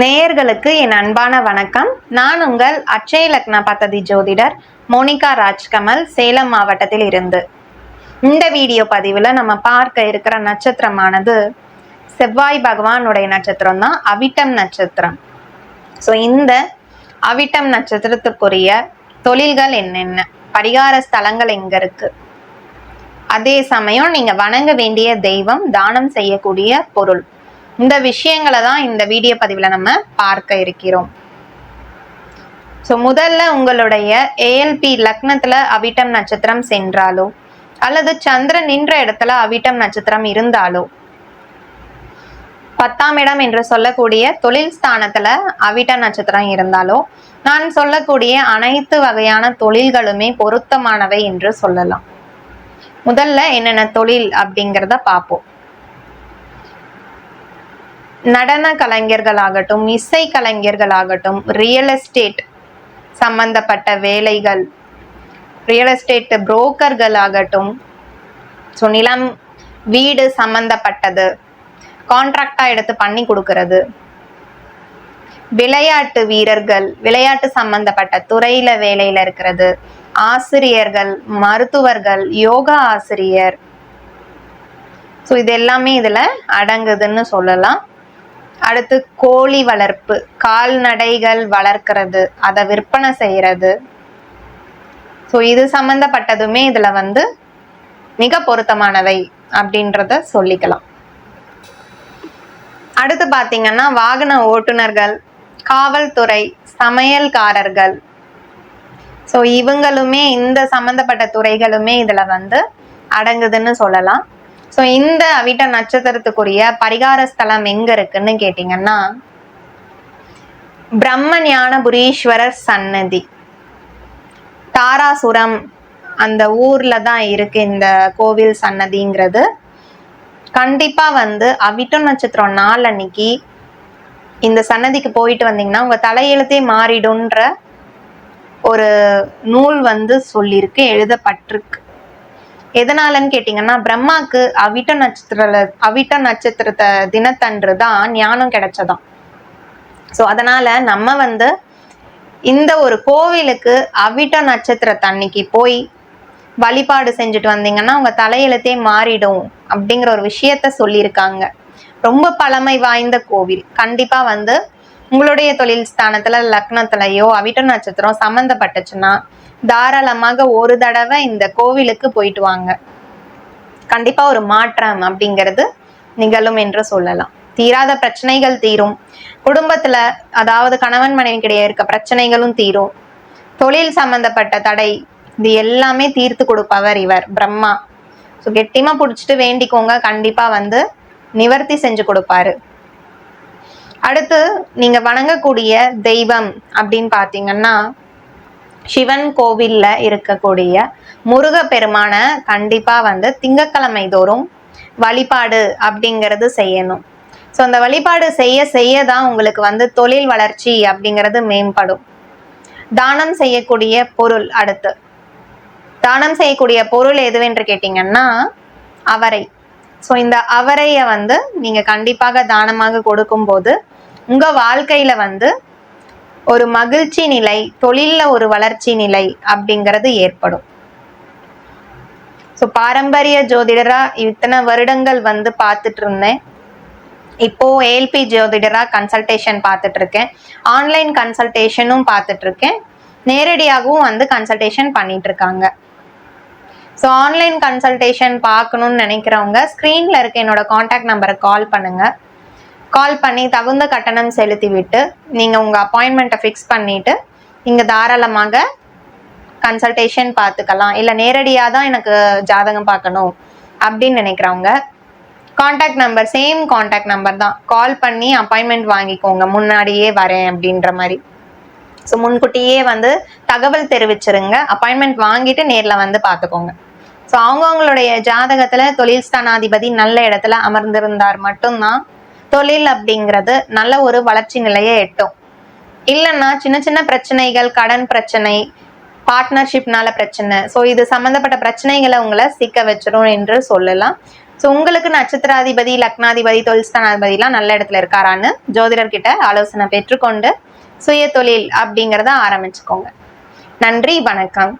நேயர்களுக்கு என் அன்பான வணக்கம். நான் உங்கள் அட்சய லக்ன பத்ததி ஜோதிடர் மோனிகா ராஜ்கமல் சேலம் மாவட்டத்தில் இருந்து. இந்த வீடியோ பதிவில் நம்ம பார்க்க இருக்கிற நட்சத்திரமானது செவ்வாய் பகவானுடைய நட்சத்திரம் தான் அவிட்டம் நட்சத்திரம். ஸோ இந்த அவிட்டம் நட்சத்திரத்துக்குரிய தொழில்கள் என்னென்ன? பரிகார ஸ்தலங்கள் எங்கே இருக்கு? அதே சமயம் நீங்கள் வணங்க வேண்டிய தெய்வம் தானம் செய்யக்கூடிய பொருள். இந்த விஷயங்களை தான் இந்த வீடியோ பதிவில் நம்ம பார்க்க இருக்கிறோம். ஸோ முதல்ல உங்களுடைய ஏஎல்பி லக்னத்தில் அவிட்டம் நட்சத்திரம் சென்றாலோ அல்லது சந்திரன் நின்ற இடத்துல அவிட்டம் நட்சத்திரம் இருந்தாலோ பத்தாம் இடம் என்று சொல்லக்கூடிய தொழில் ஸ்தானத்துல அவிட்ட நட்சத்திரம் இருந்தாலோ நான் சொல்லக்கூடிய அனைத்து வகையான தொழில்களுமே பொருத்தமானவை என்று சொல்லலாம். முதல்ல என்னென்ன தொழில் அப்படிங்கிறத பார்ப்போம். நடன கலைஞர்களாகட்டும் இசை கலைஞர்களாகட்டும் ரியல் எஸ்டேட் சம்பந்தப்பட்ட வேலைகள் ரியல் எஸ்டேட் புரோக்கர்கள் ஆகட்டும் ஸோ நிலம் வீடு சம்பந்தப்பட்டது கான்ட்ராக்டா எடுத்து பண்ணி கொடுக்கறது. விளையாட்டு வீரர்கள் விளையாட்டு சம்பந்தப்பட்ட துறையில வேலையில இருக்கிறது. ஆசிரியர்கள் மருத்துவர்கள் யோகா ஆசிரியர். ஸோ இது எல்லாமே இதுல அடங்குதுன்னு சொல்லலாம். அடுத்து கோழி வளர்ப்பு கால்நடைகள் வளர்க்கிறது அதை விற்பனை செய்யறது ஸோ இது சம்மந்தப்பட்டதுமே இதில் வந்து மிக பொருத்தமானவை அப்படின்றத சொல்லிக்கலாம். அடுத்து பார்த்தீங்கன்னா வாகன ஓட்டுநர்கள் காவல்துறை சமையல்காரர்கள். ஸோ இவங்களுமே இந்த சம்மந்தப்பட்ட துறைகளுமே இதில் வந்து அடங்குதுன்னு சொல்லலாம். ஸோ இந்த அவிட்ட நட்சத்திரத்துக்குரிய பரிகார ஸ்தலம் எங்க இருக்குன்னு கேட்டீங்கன்னா பிரம்ம ஞானபுரீஸ்வரர் சன்னதி. தாராசுரம் அந்த ஊர்ல தான் இருக்கு இந்த கோவில் சன்னதிங்கிறது. கண்டிப்பா வந்து அவிட்டம் நட்சத்திரம் நாள் அன்னைக்கு இந்த சன்னதிக்கு போயிட்டு வந்தீங்கன்னா உங்க தலையெழுத்தே மாறிடும்ன்ற ஒரு நூல் வந்து சொல்லியிருக்கு எழுதப்பட்டிருக்கு. எதனாலன்னு கேட்டிங்கன்னா பிரம்மாக்கு அவிட்ட நட்சத்திர அவிட்ட நட்சத்திரத்தை தினத்தன்று தான் ஞானம் கிடைச்சதாம். ஸோ அதனால நம்ம வந்து இந்த ஒரு கோவிலுக்கு அவிட்ட நட்சத்திரத்தன்னைக்கு போய் வழிபாடு செஞ்சுட்டு வந்தீங்கன்னா உங்க தலையெழுத்தே மாறிடும் அப்படிங்கிற ஒரு விஷயத்த சொல்லியிருக்காங்க. ரொம்ப பழமை வாய்ந்த கோவில். கண்டிப்பா வந்து உங்களுடைய தொழில் ஸ்தானத்துல லக்னத்திலயோ அவிட்ட நட்சத்திரம் சம்மந்தப்பட்டுச்சுன்னா தாராளமாக ஒரு தடவை இந்த கோவிலுக்கு போயிட்டு வாங்க. கண்டிப்பா ஒரு மாற்றம் அப்படிங்கிறது நிகழும் என்று சொல்லலாம். தீராத பிரச்சனைகள் தீரும். குடும்பத்துல அதாவது கணவன் மனைவி கிடையே இருக்க பிரச்சனைகளும் தீரும். தொழில் சம்பந்தப்பட்ட தடை இது எல்லாமே தீர்த்து கொடுப்பவர் இவர் பிரம்மா. ஸோ கெட்டிமா பிடிச்சிட்டு வேண்டிக்கோங்க. கண்டிப்பா வந்து நிவர்த்தி செஞ்சு கொடுப்பாரு. அடுத்து நீங்க வணங்கக்கூடிய தெய்வம் அப்படின்னு பாத்தீங்கன்னா சிவன் கோவில்ல இருக்கக்கூடிய முருக பெருமான கண்டிப்பா வந்து திங்கக்கிழமை தோறும் வழிபாடு அப்படிங்கிறது செய்யணும். ஸோ அந்த வழிபாடு செய்ய செய்ய தான் உங்களுக்கு வந்து தொழில் வளர்ச்சி அப்படிங்கிறது மேம்படும். தானம் செய்யக்கூடிய பொருள் அடுத்து. தானம் செய்யக்கூடிய பொருள் எதுவென்று கேட்டிங்கன்னா அவரை. ஸோ இந்த அவரையை வந்து நீங்கள் கண்டிப்பாக தானமாக கொடுக்கும்போது உங்கள் வாழ்க்கையில் வந்து ஒரு மகிழ்ச்சி நிலை தொழிலில் ஒரு வளர்ச்சி நிலை அப்படிங்கிறது ஏற்படும். ஸோ பாரம்பரிய ஜோதிடரா இத்தனை வருடங்கள் வந்து பார்த்துட்டு இருந்தேன் இப்போ ஏஎல்பி ஜோதிடரா கன்சல்டேஷன் பார்த்துட்டு இருக்கேன் ஆன்லைன் கன்சல்டேஷனும் பார்த்துட்டு இருக்கேன் நேரடியாகவும் வந்து கன்சல்டேஷன் பண்ணிட்டு இருக்காங்க ஸோ ஆன்லைன் கன்சல்டேஷன் பார்க்கணும்னு நினைக்கிறவங்க ஸ்க்ரீனில் இருக்க என்னோட காண்டாக்ட் நம்பரை கால் பண்ணுங்க. கால் பண்ணி தகுந்த கட்டணம் செலுத்தி விட்டு நீங்கள் உங்கள் அப்பாயின்மெண்ட்டை ஃபிக்ஸ் பண்ணிவிட்டு இங்கே தாராளமாக கன்சல்டேஷன் பார்த்துக்கலாம். இல்லை நேரடியாக தான் எனக்கு ஜாதகம் பார்க்கணும் அப்படின்னு நினைக்கிறவங்க contact number same contact number தான். கால் பண்ணி அப்பாயின்மெண்ட் வாங்கிக்கோங்க முன்னாடியே வரேன் அப்படின்ற மாதிரி. ஸோ முன்கூட்டியே வந்து தகவல் தெரிவிச்சிருங்க. அப்பாயின்மெண்ட் வாங்கிட்டு நேரில் வந்து பார்த்துக்கோங்க. ஸோ அவங்கவுங்களுடைய ஜாதகத்தில் தொழில் ஸ்தானாதிபதி நல்ல இடத்துல அமர்ந்திருந்தார் மட்டும்தான் தொழில் அப்படிங்கிறது நல்ல ஒரு வளர்ச்சி நிலையை எட்டும். இல்லைன்னா சின்ன சின்ன பிரச்சனைகள் கடன் பிரச்சனை பார்ட்னர்ஷிப்னால பிரச்சனை. ஸோ இது சம்மந்தப்பட்ட பிரச்சனைகளை உங்களை சிக்க வச்சிடும் என்று சொல்லலாம். ஸோ உங்களுக்கு நட்சத்திராதிபதி லக்னாதிபதி தொழில்ஸ்தானாதிபதிலாம் நல்ல இடத்துல இருக்காரான்னு ஜோதிடர்கிட்ட ஆலோசனை பெற்றுக்கொண்டு சுய தொழில் அப்படிங்கிறத ஆரம்பிச்சுக்கோங்க. நன்றி வணக்கம்.